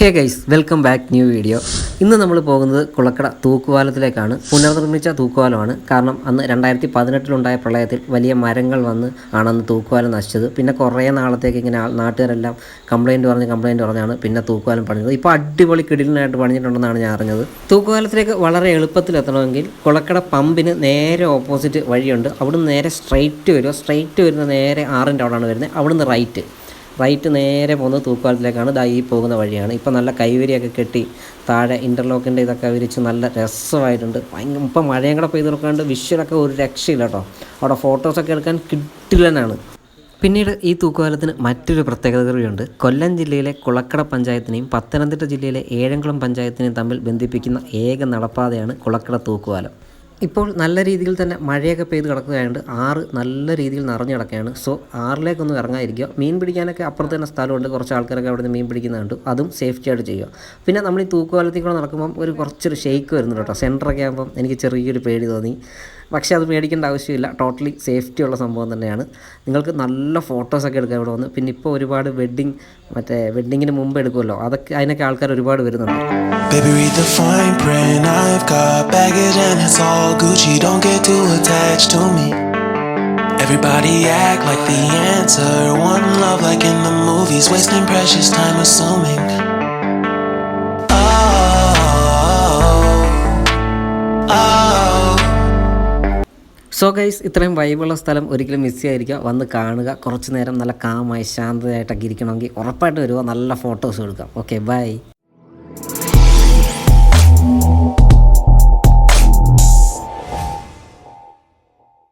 Hey guys welcome back new video ഇന്ന് നമ്മൾ പോകുന്നത് കുളക്കട തൂക്കുപാലത്തിലേക്കാണ് പുനർനിർമ്മിച്ച തൂക്കുപാലമാണ് കാരണം അന്ന് രണ്ടായിരത്തി പതിനെട്ടിലുണ്ടായ പ്രളയത്തിൽ വലിയ മരങ്ങൾ വന്ന് ആണന്ന് തൂക്കുപാലം നശിച്ചത്. പിന്നെ കുറേ നാളത്തേക്ക് ഇങ്ങനെ നാട്ടുകാരെല്ലാം കംപ്ലയിന്റ് പറഞ്ഞ് കംപ്ലയിന്റ് പറഞ്ഞാണ് പിന്നെ തൂക്കുപാലം പണിഞ്ഞത്. ഇപ്പോൾ അടിപൊളി കിടിലിനായിട്ട് പണിഞ്ഞിട്ടുണ്ടെന്നാണ് ഞാൻ അറിഞ്ഞത്. തൂക്കുപാലത്തിലേക്ക് വളരെ എളുപ്പത്തിൽ എത്തണമെങ്കിൽ കുളക്കട പമ്പിന് നേരെ ഓപ്പോസിറ്റ് വഴിയുണ്ട്. അവിടുന്ന് നേരെ സ്ട്രൈറ്റ് വരിക സ്ട്രൈറ്റ് വരുന്ന നേരെ ആറിന്റെ അവിടെയാണ് വരുന്നത്. അവിടുന്ന് റൈറ്റ് റൈറ്റ് നേരെ പോകുന്നത് തൂക്കുപാലത്തിലേക്കാണ്. ദാ ഈ പോകുന്ന വഴിയാണ്. ഇപ്പം നല്ല കൈവരിയൊക്കെ കെട്ടി താഴെ ഇന്റർലോക്കിന്റെ ഇതൊക്കെ വിരിച്ച് നല്ല രസമായിട്ടുണ്ട്. ഭയങ്കര ഇപ്പം മഴയും കൂടെ പെയ്ത് നോക്കാണ്ട് വിഷ്വലൊക്കെ ഒരു രക്ഷയില്ല കേട്ടോ. അവിടെ ഫോട്ടോസൊക്കെ എടുക്കാൻ കിട്ടില്ലെന്നാണ്. പിന്നീട് ഈ തൂക്കുപാലത്തിന് മറ്റൊരു പ്രത്യേകത കൂടിയുണ്ട്. കൊല്ലം ജില്ലയിലെ കുളക്കട പഞ്ചായത്തിനെയും പത്തനംതിട്ട ജില്ലയിലെ ഏഴംകുളം പഞ്ചായത്തിനെയും തമ്മിൽ ബന്ധിപ്പിക്കുന്ന ഏക നടപ്പാതയാണ് കുളക്കട തൂക്കുപാലം. ഇപ്പോൾ നല്ല രീതിയിൽ തന്നെ മഴയൊക്കെ പെയ്ത് കിടക്കുകയായതുകൊണ്ട് ആറ് നല്ല രീതിയിൽ നിറഞ്ഞു കിടക്കുകയാണ്. സോ ആറിലേക്കൊന്നും ഇറങ്ങാതിരിക്കുക മീൻ പിടിക്കാനൊക്കെ അപ്പുറത്ത് തന്നെ സ്ഥലമുണ്ട്. കുറച്ച് ആൾക്കാരൊക്കെ അവിടെ നിന്ന് മീൻ പിടിക്കുന്നുണ്ട് അതും സേഫ്റ്റി ആയിട്ട് ചെയ്യുക. പിന്നെ നമ്മൾ ഈ തൂക്കുപാലത്തിൽ കൂടെ നടക്കുമ്പം ഒരു കുറച്ചൊരു ഷെയ്ക്ക് വരുന്നുണ്ട് കേട്ടോ. സെന്ററൊക്കെ ആകുമ്പം എനിക്ക് ചെറിയൊരു പേടി തോന്നി. പക്ഷേ അത് മേടിക്കേണ്ട ആവശ്യമില്ല. ടോട്ടലി സേഫ്റ്റി ഉള്ള സംഭവം തന്നെയാണ്. നിങ്ങൾക്ക് നല്ല ഫോട്ടോസൊക്കെ എടുക്കാം ഇവിടെ വന്ന്. പിന്നെ ഇപ്പോൾ ഒരുപാട് വെഡ്ഡിങ് മറ്റേ വെഡ്ഡിങ്ങിന് മുമ്പ് എടുക്കുമല്ലോ. അതൊക്കെ അതിനൊക്കെ ആൾക്കാർ ഒരുപാട് വരുന്നുണ്ട്. സോ ഗൈസ് ഇത്രയും വൈബുള്ള സ്ഥലം ഒരിക്കലും മിസ് ചെയ്യാതിരിക്കുക. വന്ന് കാണുക. കുറച്ച് നേരം നല്ല കാമായി ശാന്തതയായിട്ടൊക്കെ ഇരിക്കണമെങ്കിൽ ഉറപ്പായിട്ട് വരിക നല്ല ഫോട്ടോസ് എടുക്കാം. Okay bye